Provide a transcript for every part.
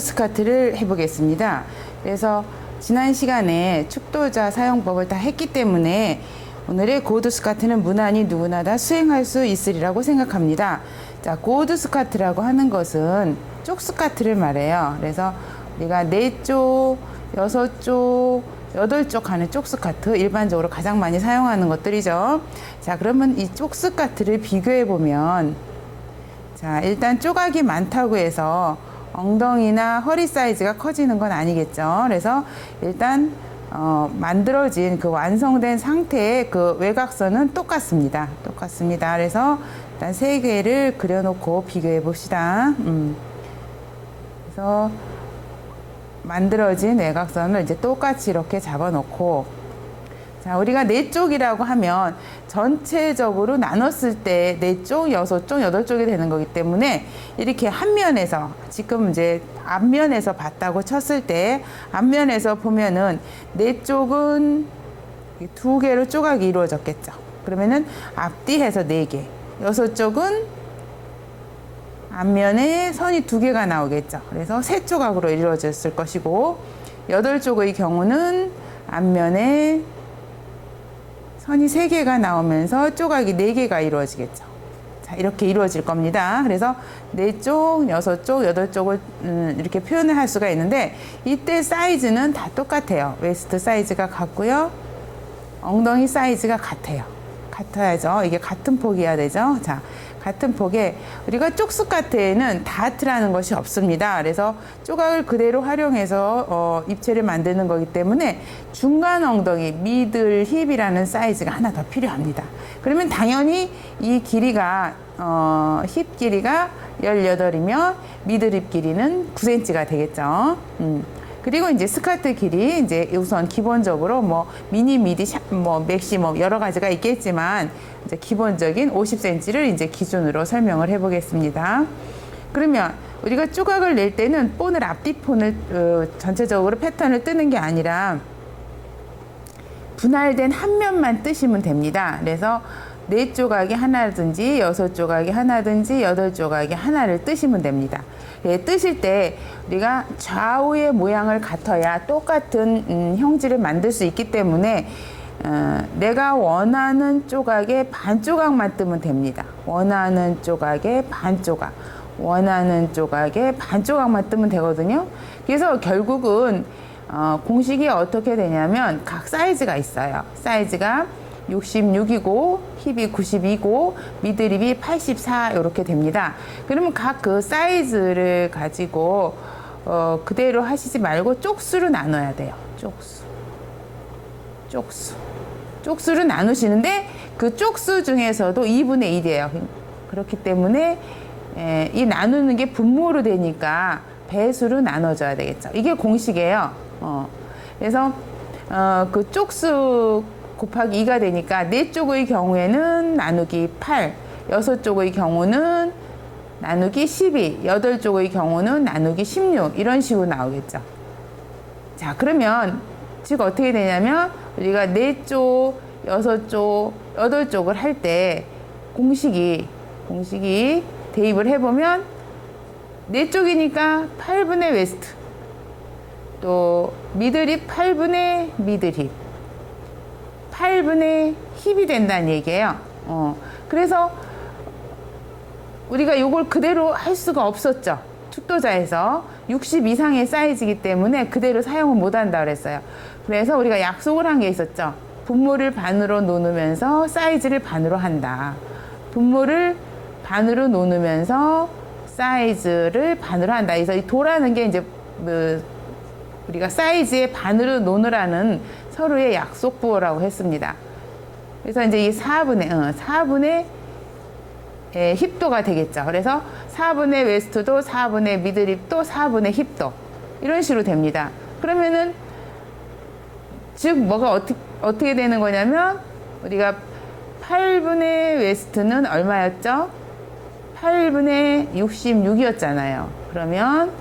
스카트를 해보겠습니다. 그래서 지난 시간에 축도자 사용법을 다 했기 때문에 오늘의 고드 스카트는 무난히 누구나 다 수행할 수 있으리라고 생각합니다. 자, 고드 스카트라고 하는 것은 쪽 스카트를 말해요. 그래서 우리가 네 쪽, 여섯 쪽, 여덟 쪽 하는 쪽 스카트 일반적으로 가장 많이 사용하는 것들이죠. 자, 그러면 이 쪽 스카트를 비교해 보면 자, 일단 조각이 많다고 해서 엉덩이나 허리 사이즈가 커지는 건 아니겠죠. 그래서 일단 어, 만들어진 그 완성된 상태의 그 외곽선은 똑같습니다. 똑같습니다. 그래서 일단 세 개를 그려놓고 비교해 봅시다. 음. 그래서 만들어진 외곽선을 이제 똑같이 이렇게 잡아놓고 자, 우리가 네 쪽이라고 하면 전체적으로 나눴을 때 네 쪽, 여섯 쪽, 여덟 쪽이 되는 거기 때문에 이렇게 한 면에서 지금 이제 앞면에서 봤다고 쳤을 때 앞면에서 보면은 네 쪽은 두 개로 조각이 이루어졌겠죠. 그러면은 앞뒤 해서 네 개, 여섯 쪽은 앞면에 선이 두 개가 나오겠죠. 그래서 세 조각으로 이루어졌을 것이고 여덟 쪽의 경우는 앞면에 선이 세 개가 나오면서 조각이 네 개가 이루어지겠죠. 자, 이렇게 이루어질 겁니다. 그래서 네 쪽, 여섯 쪽, 여덟 쪽을 음, 이렇게 표현을 할 수가 있는데 이때 사이즈는 다 똑같아요. 웨스트 사이즈가 같고요. 엉덩이 사이즈가 같아요. 같아야죠. 이게 같은 폭이어야 되죠. 자, 같은 폭에 우리가 쪽스카트에는 다트라는 것이 없습니다. 그래서 조각을 그대로 활용해서 어, 입체를 만드는 거기 때문에 중간 엉덩이 미들 힙이라는 사이즈가 하나 더 필요합니다. 그러면 당연히 이 길이가 어, 힙 길이가 18이면 미들 힙 길이는 9cm가 되겠죠. 음. 그리고 이제 스커트 길이 이제 우선 기본적으로 뭐 미니 미디 샤, 뭐 맥시 뭐 여러 가지가 있겠지만 이제 기본적인 50cm를 이제 기준으로 설명을 해보겠습니다. 그러면 우리가 조각을 낼 때는 본을 앞뒤 폰을 어, 전체적으로 패턴을 뜨는 게 아니라 분할된 한 면만 뜨시면 됩니다. 그래서 네 조각이 하나든지 여섯 조각이 하나든지 여덟 조각이 하나를 뜨시면 됩니다. 예, 뜨실 때 우리가 좌우의 모양을 같아야 똑같은 음, 형질을 만들 수 있기 때문에 어, 내가 원하는 조각의 반 조각만 뜨면 됩니다. 원하는 조각의 반 조각, 원하는 조각의 반 조각만 뜨면 되거든요. 그래서 결국은 어, 공식이 어떻게 되냐면 각 사이즈가 있어요. 사이즈가 66이고 힙이 92고 미드립이 84 이렇게 됩니다. 그러면 각 그 사이즈를 가지고 어, 그대로 하시지 말고 쪽수로 나눠야 돼요. 쪽수. 쪽수. 쪽수를 나누시는데 그 쪽수 중에서도 2분의 1이에요. 그렇기 때문에 에, 이 나누는 게 분모로 되니까 배수로 나눠줘야 되겠죠. 이게 공식이에요. 어. 그래서 어, 그 쪽수 곱하기 2가 되니까 네 쪽의 경우에는 나누기 8, 여섯 쪽의 경우는 나누기 12, 여덟 쪽의 경우는 나누기 16 이런 식으로 나오겠죠. 자, 그러면 즉 어떻게 되냐면 우리가 네 쪽, 여섯 쪽, 여덟 쪽을 할 때 공식이 공식이 대입을 해보면 네 쪽이니까 8분의 웨스트 또 미드립 8분의 미드립 8분의 힙이 된다는 얘기예요. 어, 그래서 우리가 이걸 그대로 할 수가 없었죠. 축도자에서 60 이상의 사이즈이기 때문에 그대로 사용을 못 한다 그랬어요. 그래서 우리가 약속을 한 게 있었죠. 분모를 반으로 나누면서 사이즈를 반으로 한다. 분모를 반으로 나누면서 사이즈를 반으로 한다. 그래서 이 도라는 게 이제 뭐 우리가 사이즈의 반으로 노느라는 서로의 약속 부호라고 했습니다. 그래서 이제 이 4분의, 어, 4분의 에, 힙도가 되겠죠. 그래서 4분의 웨스트도 4분의 미드립도 4분의 힙도 이런 식으로 됩니다. 그러면은 즉 뭐가 어떻게 어떻게 되는 거냐면 우리가 8분의 웨스트는 얼마였죠? 8분의 66이었잖아요. 그러면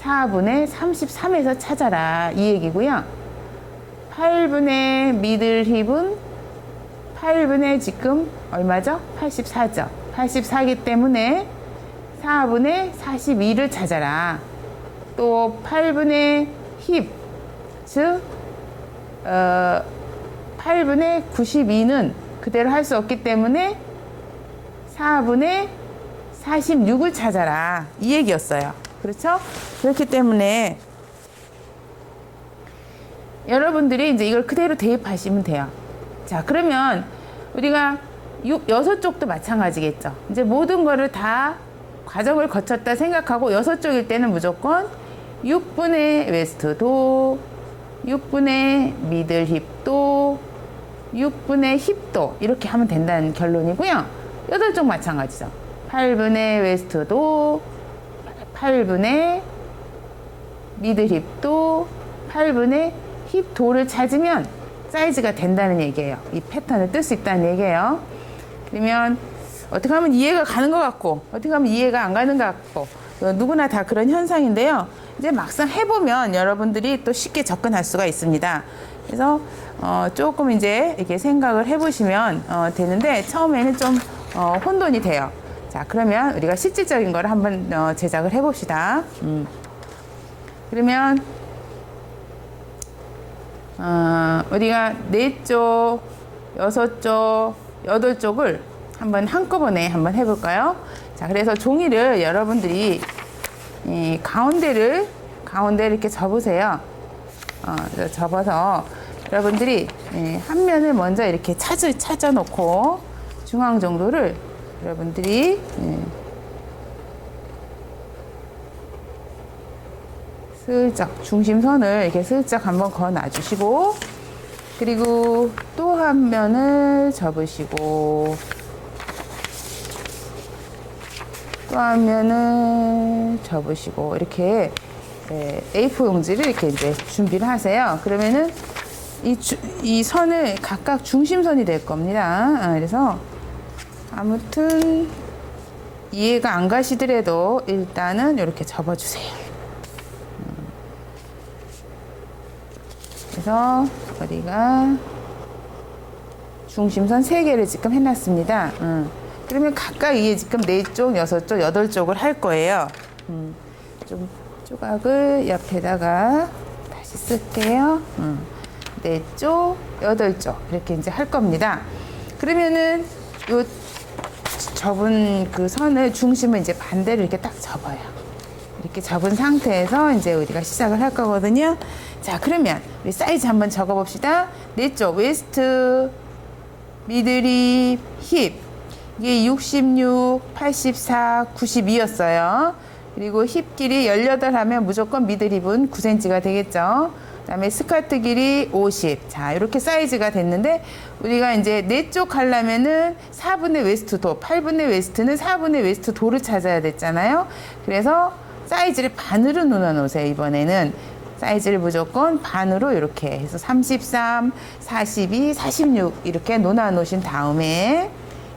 4분의 33에서 찾아라 이 얘기고요. 8분의 미들 힙은 8분의 지금 얼마죠? 84죠. 84기 때문에 4분의 42를 찾아라. 또 8분의 힙, 즉 어, 8분의 92는 그대로 할 수 없기 때문에 4분의 46을 찾아라. 이 얘기였어요. 그렇죠? 그렇기 때문에 여러분들이 이제 이걸 그대로 대입하시면 돼요. 자, 그러면 우리가 6, 여섯 쪽도 마찬가지겠죠. 이제 모든 거를 다 과정을 거쳤다 생각하고 여섯 쪽일 때는 무조건 6분의 웨스트 도, 6분의 미들 힙도, 6분의 힙도 이렇게 하면 된다는 결론이고요. 여덟 쪽 마찬가지죠. 8분의 웨스트 도, 8분의 미들 힙도, 8분의 힙 도를 찾으면 사이즈가 된다는 얘기예요. 이 패턴을 뜰 수 있다는 얘기예요. 그러면 어떻게 하면 이해가 가는 것 같고 어떻게 하면 이해가 안 가는 것 같고 어, 누구나 다 그런 현상인데요. 이제 막상 해보면 여러분들이 또 쉽게 접근할 수가 있습니다. 그래서 어, 조금 이제 이렇게 생각을 해보시면 어, 되는데 처음에는 좀 어, 혼돈이 돼요. 자 그러면 우리가 실질적인 걸 한번 어, 제작을 해봅시다. 음. 그러면 어, 우리가 네 쪽, 여섯 쪽, 여덟 쪽을 한번 한꺼번에 한번 해볼까요? 자, 그래서 종이를 여러분들이 이 가운데를 가운데 이렇게 접으세요. 어, 접어서 여러분들이 예, 한 면을 먼저 이렇게 찾아 찾아 놓고 중앙 정도를 여러분들이 슬쩍 중심선을 이렇게 슬쩍 한번 그어 놔주시고 그리고 또 한 면을 접으시고 또 한 면을 접으시고 이렇게 예, A4 용지를 이렇게 이제 준비를 하세요. 그러면은 이, 주, 이 선을 각각 중심선이 될 겁니다. 아, 그래서 아무튼 이해가 안 가시더라도 일단은 이렇게 접어주세요. 그래서 우리가 중심선 세개를 지금 해놨습니다. 음. 그러면 각각 이게 지금 네쪽 여섯 쪽 여덟 쪽을 할 거예요. 음. 좀 조각을 옆에다가 다시 쓸게요. 음. 네쪽 여덟 쪽 이렇게 이제 할 겁니다. 그러면은 요 접은 그 선을 중심을 이제 반대로 이렇게 딱 접어요. 이렇게 접은 상태에서 이제 우리가 시작을 할 거거든요. 자, 그러면 우리 사이즈 한번 적어 봅시다. 네쪽 웨스트, 미드립, 힙. 이게 66, 84, 92였어요. 그리고 힙 길이 18 하면 무조건 미드립은 9cm가 되겠죠. 그 다음에 스커트 길이 50. 자, 이렇게 사이즈가 됐는데 우리가 이제 네쪽 하려면은 4분의 웨스트 도, 8분의 웨스트는 4분의 웨스트 도를 찾아야 됐잖아요. 그래서 사이즈를 반으로 놓아 놓으세요, 이번에는. 사이즈를 무조건 반으로 이렇게 해서 33, 42, 46 이렇게 놓아 놓으신 다음에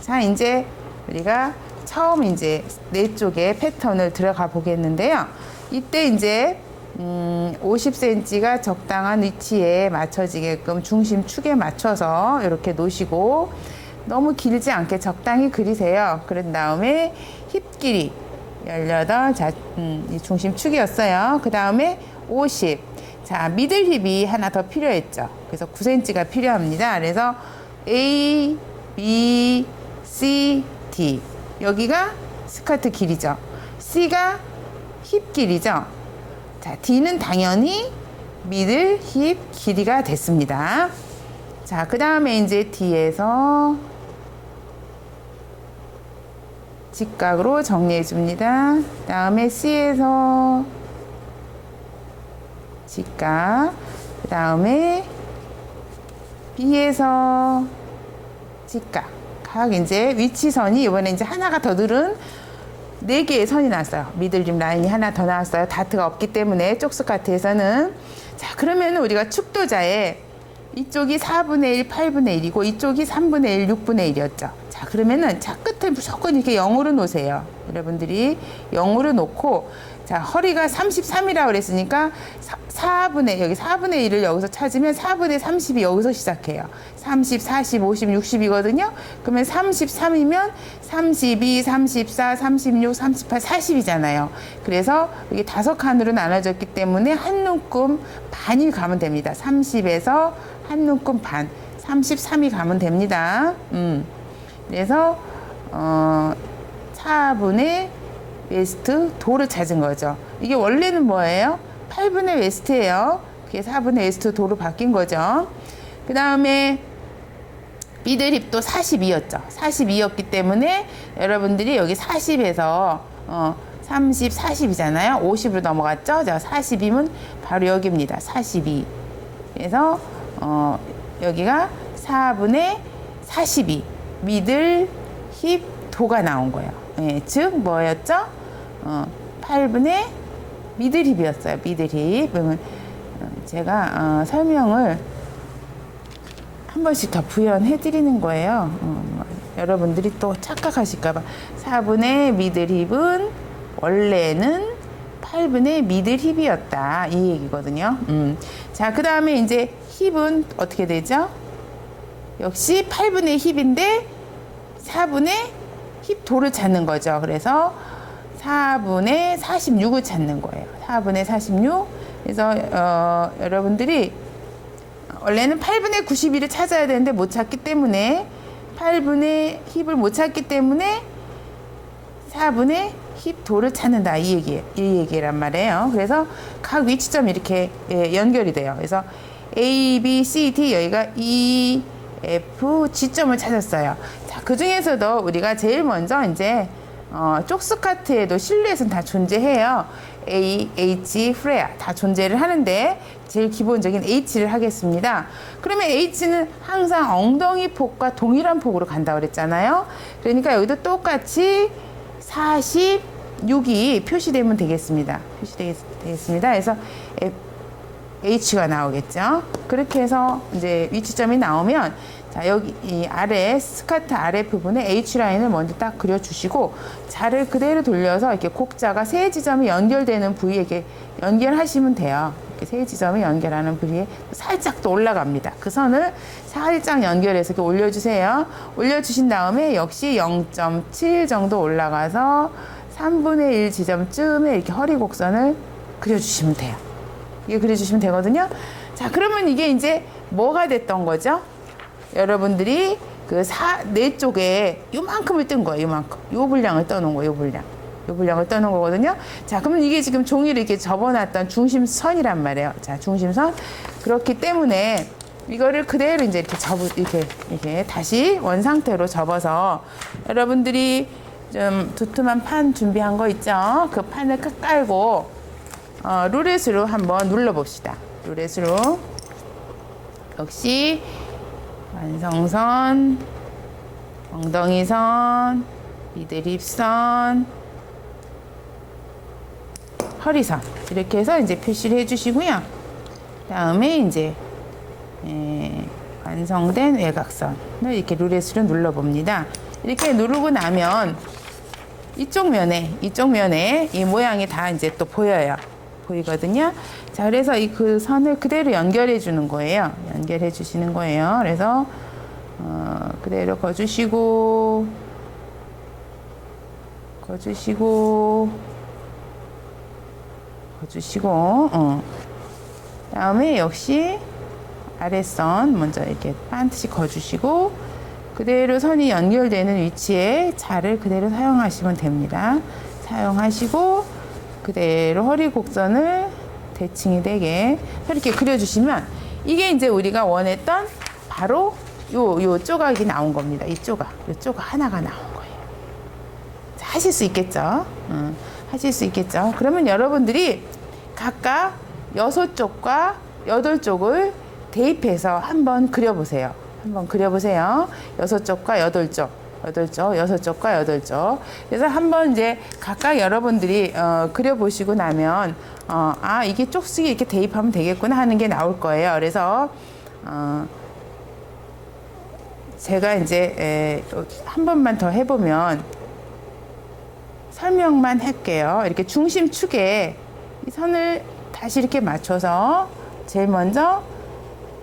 자, 이제 우리가 처음 이제 네 쪽의 패턴을 들어가 보겠는데요. 이때 이제 음, 50cm가 적당한 위치에 맞춰지게끔 중심 축에 맞춰서 이렇게 놓으시고 너무 길지 않게 적당히 그리세요. 그런 다음에 힙 길이 18, 자, 음, 이 중심 축이었어요. 그 다음에 50. 자, 미들 힙이 하나 더 필요했죠. 그래서 9cm가 필요합니다. 그래서 A, B, C, D. 여기가 스커트 길이죠. C가 힙 길이죠. 자, D는 당연히 미들 힙 길이가 됐습니다. 자, 그 다음에 이제 D에서 직각으로 정리해 줍니다. 다음에 C에서 직각. 그 다음에 B에서 직각. 각 이제 위치선이 이번에 이제 하나가 더 늘은 네 개의 선이 나왔어요. 미들림 라인이 하나 더 나왔어요. 다트가 없기 때문에 쪽스카트에서는 자 그러면 우리가 축도자에 이쪽이 4분의 1, 8분의 1이고 이쪽이 3분의 1, 6분의 1이었죠. 자 그러면은 자 끝에 무조건 이렇게 0으로 놓으세요. 여러분들이 0으로 놓고 자, 허리가 33이라고 그랬으니까 4, 분의 여기 4분의 1을 여기서 찾으면 4분의 30이 여기서 시작해요. 30, 40, 50, 60이거든요. 그러면 33이면 32, 34, 36, 38, 40이잖아요. 그래서 여기 다섯 칸으로 나눠졌기 때문에 한 눈금 반이 가면 됩니다. 30에서 한 눈금 반, 33이 가면 됩니다. 음. 그래서 어 4분의 웨스트 도를 찾은 거죠. 이게 원래는 뭐예요? 8분의 웨스트예요. 그게 4분의 웨스트 도로 바뀐 거죠. 그 다음에 미들힙도 42였죠. 42였기 때문에 여러분들이 여기 40에서 어, 30, 40이잖아요. 50으로 넘어갔죠. 자, 42면 바로 여기입니다. 42. 그래서 어, 여기가 4분의 42 미들 힙 도가 나온 거예요. 예, 즉 뭐였죠? 어, 8분의 미들 힙이었어요. 미들 힙. 그러면 어, 제가 어, 설명을 한 번씩 더 부연해 드리는 거예요. 어, 여러분들이 또 착각하실까봐 4분의 미들 힙은 원래는 8분의 미들 힙이었다 이 얘기거든요. 음. 자, 그 다음에 이제 힙은 어떻게 되죠? 역시 8분의 힙인데 4분의 힙 도를 찾는 거죠. 그래서 4분의 46을 찾는 거예요. 4분의 46. 그래서 어, 여러분들이 원래는 8분의 92를 찾아야 되는데 못 찾기 때문에 8분의 힙을 못 찾기 때문에 4분의 힙 도를 찾는다 이 얘기 이 얘기란 말이에요. 그래서 각 위치점 이렇게 예, 연결이 돼요. 그래서 A, B, C, D 여기가 E, F, G점을 찾았어요. 자, 그 중에서도 우리가 제일 먼저 이제 어, 쪽스카트에도 실루엣은 다 존재해요. A, H, 프레아 다 존재를 하는데 제일 기본적인 H를 하겠습니다. 그러면 H는 항상 엉덩이 폭과 동일한 폭으로 간다고 그랬잖아요. 그러니까 여기도 똑같이 46이 표시되면 되겠습니다. 표시되겠습니다. 그래서 H가 나오겠죠. 그렇게 해서 이제 위치점이 나오면 자 여기 이 아래 스카트 아래 부분에 H 라인을 먼저 딱 그려주시고 자를 그대로 돌려서 이렇게 곡자가 세 지점이 연결되는 부위에게 연결하시면 돼요. 이렇게 세 지점이 연결하는 부위에 살짝 또 올라갑니다. 그 선을 살짝 연결해서 이렇게 올려주세요. 올려주신 다음에 역시 0.7 정도 올라가서 3분의 1 지점쯤에 이렇게 허리 곡선을 그려주시면 돼요. 이게 그려주시면 되거든요. 자, 그러면 이게 이제 뭐가 됐던 거죠? 여러분들이 그 사, 네 쪽에 요만큼을 뜬 거예요, 요만큼. 요 분량을 떠놓은 거예요, 요 분량. 요 분량을 떠놓은 거거든요. 자, 그러면 이게 지금 종이를 이렇게 접어놨던 중심선이란 말이에요. 자, 중심선. 그렇기 때문에 이거를 그대로 이제 이렇게 접을, 이렇게, 이렇게 다시 원 상태로 접어서 여러분들이 좀 두툼한 판 준비한 거 있죠? 그 판을 끝 깔고 어, 룰렛으로 한번 눌러 봅시다. 룰렛으로 역시 완성선, 엉덩이선, 미드립선, 허리선 이렇게 해서 이제 표시를 해주시고요. 다음에 이제 에, 완성된 외곽선을 이렇게 룰렛으로 눌러봅니다. 이렇게 누르고 나면 이쪽 면에 이쪽 면에 이 모양이 다 이제 또 보여요. 보이거든요. 자, 그래서 이 그 선을 그대로 연결해 주는 거예요. 연결해 주시는 거예요. 그래서 어, 그대로 거주시고 거주시고 거주시고 어. 다음에 역시 아랫선 먼저 이렇게 반드시 거주시고 그대로 선이 연결되는 위치에 자를 그대로 사용하시면 됩니다. 사용하시고 그대로 허리 곡선을 대칭이 되게 이렇게 그려주시면 이게 이제 우리가 원했던 바로 요, 요 조각이 나온 겁니다. 이 조각, 요 조각 하나가 나온 거예요. 자, 하실 수 있겠죠? 음, 하실 수 있겠죠? 그러면 여러분들이 각각 여섯 쪽과 여덟 쪽을 대입해서 한번 그려보세요. 한번 그려보세요. 여섯 쪽과 여덟 쪽. 여덟 쪽, 여섯 쪽과 여덟 쪽. 그래서 한번 이제 각각 여러분들이 어, 그려보시고 나면 어, 아 이게 쪽수기 이렇게 대입하면 되겠구나 하는 게 나올 거예요. 그래서 어, 제가 이제 에, 한 번만 더 해보면 설명만 할게요. 이렇게 중심축에 이 선을 다시 이렇게 맞춰서 제일 먼저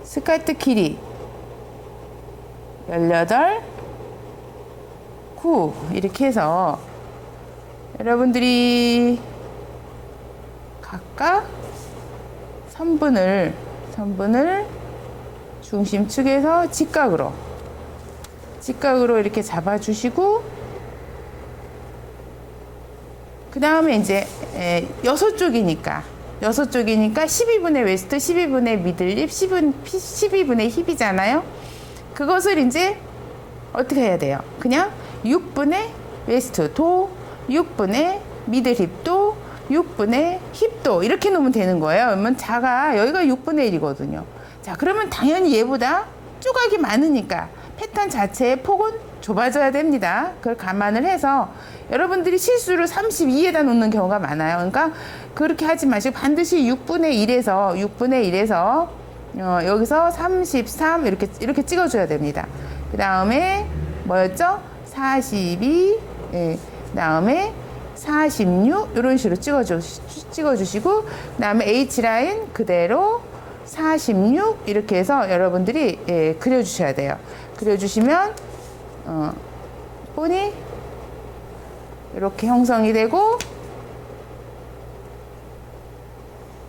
스커트 길이 18, 9 이렇게 해서 여러분들이 각각 선분을 선분을 중심축에서 직각으로 직각으로 이렇게 잡아주시고 그 다음에 이제 에, 여섯 쪽이니까 여섯 쪽이니까 12분의 웨스트, 12분의 미들립, 10분, 12분의 힙이잖아요. 그것을 이제 어떻게 해야 돼요? 그냥 6분의 웨스트 도, 6분의 미들 힙 도, 6분의 힙도 이렇게 놓으면 되는 거예요. 그러면 자가 여기가 6분의 1이거든요. 자, 그러면 당연히 얘보다 조각이 많으니까 패턴 자체의 폭은 좁아져야 됩니다. 그걸 감안을 해서 여러분들이 실수로 32에다 놓는 경우가 많아요. 그러니까 그렇게 하지 마시고 반드시 6분의 1에서 6분의 1에서 어, 여기서 33 이렇게 이렇게 찍어줘야 됩니다. 그 다음에 뭐였죠? 42, 예, 그 다음에 46 이런 식으로 찍어주, 찍어주시고 그 다음에 H 라인 그대로 46 이렇게 해서 여러분들이 예, 그려주셔야 돼요. 그려주시면 어, 본이 이렇게 형성이 되고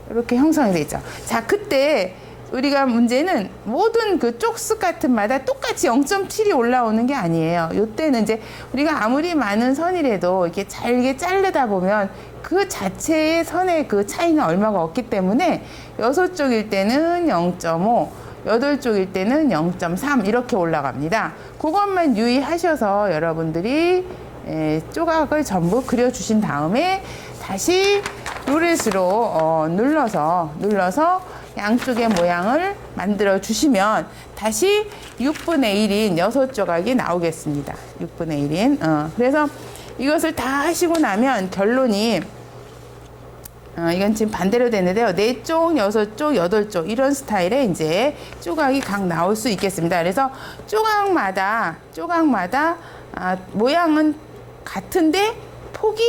이렇게 형성이 되죠. 자, 그때 우리가 문제는 모든 그 쪽스 같은 마다 똑같이 0.7이 올라오는 게 아니에요. 요때는 이제 우리가 아무리 많은 선이라도 이렇게 잘게 자르다 보면 그 자체의 선의 그 차이는 얼마가 없기 때문에 여섯 쪽일 때는 0.5, 여덟 쪽일 때는 0.3 이렇게 올라갑니다. 그것만 유의하셔서 여러분들이 에, 조각을 전부 그려주신 다음에 다시 룰렛으로 어, 눌러서 눌러서 양쪽의 모양을 만들어 주시면 다시 6분의 1인 여섯 조각이 나오겠습니다. 6분의 1인. 어, 그래서 이것을 다 하시고 나면 결론이 어, 이건 지금 반대로 되는데요. 네 쪽, 여섯 쪽, 여덟 쪽 이런 스타일의 이제 조각이 각 나올 수 있겠습니다. 그래서 조각마다 조각마다 아, 모양은 같은데 폭이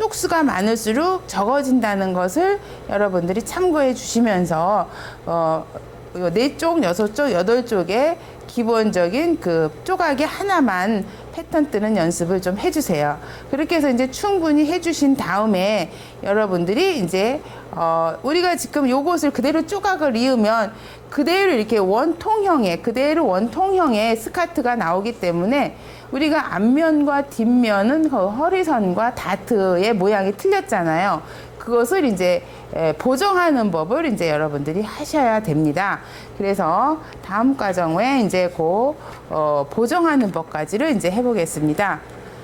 쪽수가 많을수록 적어진다는 것을 여러분들이 참고해 주시면서 어, 네 쪽, 여섯 쪽, 여덟 쪽에 기본적인 그 조각이 하나만 패턴 뜨는 연습을 좀 해주세요. 그렇게 해서 이제 충분히 해주신 다음에 여러분들이 이제 어, 우리가 지금 요것을 그대로 조각을 이으면 그대로 이렇게 원통형의 그대로 원통형의 스카트가 나오기 때문에 우리가 앞면과 뒷면은 그 허리선과 다트의 모양이 틀렸잖아요. 그것을 이제 에, 보정하는 법을 이제 여러분들이 하셔야 됩니다. 그래서 다음 과정에 이제 그 어, 보정하는 법까지를 이제 해보겠습니다.